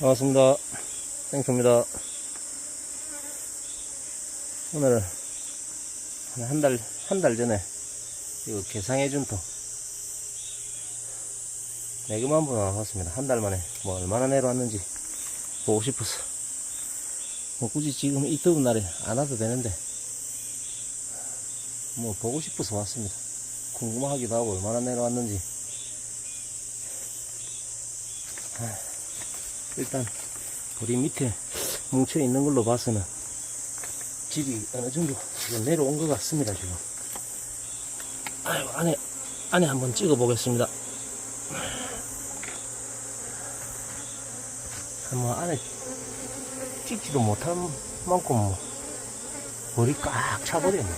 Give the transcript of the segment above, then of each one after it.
반갑습니다. 땡초입니다. 오늘 한 달, 한 달 전에 이거 개상해준 통 매금 한번 나왔습니다. 한 달 만에 뭐 얼마나 내려왔는지 보고 싶어서 뭐 굳이 지금 이 더운 날에 안 와도 되는데 뭐 보고 싶어서 왔습니다. 궁금하기도 하고 얼마나 내려왔는지 일단 우리 밑에 뭉쳐 있는 걸로 봐서는 질이 어느 정도 지금 내려온 것 같습니다 지금. 아이고 안에 안에 한번 찍어 보겠습니다. 뭐 안에 찍지도 못한 만큼 뭐 볼이 꽉 차버렸네.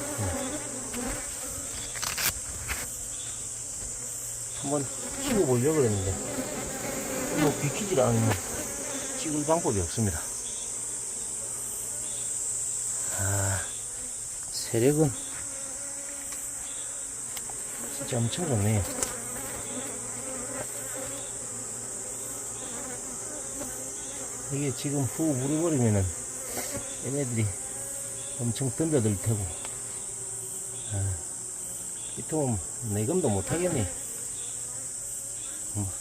한번 찍어 보려고 했는데 뭐 비키질 않으면 찍을 방법이 없습니다. 아, 세력은 진짜 엄청 좋네요. 이게 지금 후 물어버리면은 얘네들이 엄청 던져들 테고, 아, 이 통은 내금도 못하겠네. 뭐,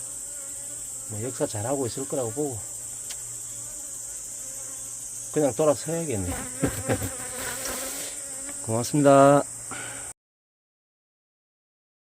뭐 역사 잘하고 있을 거라고 보고, 그냥 돌아서야겠네. 고맙습니다.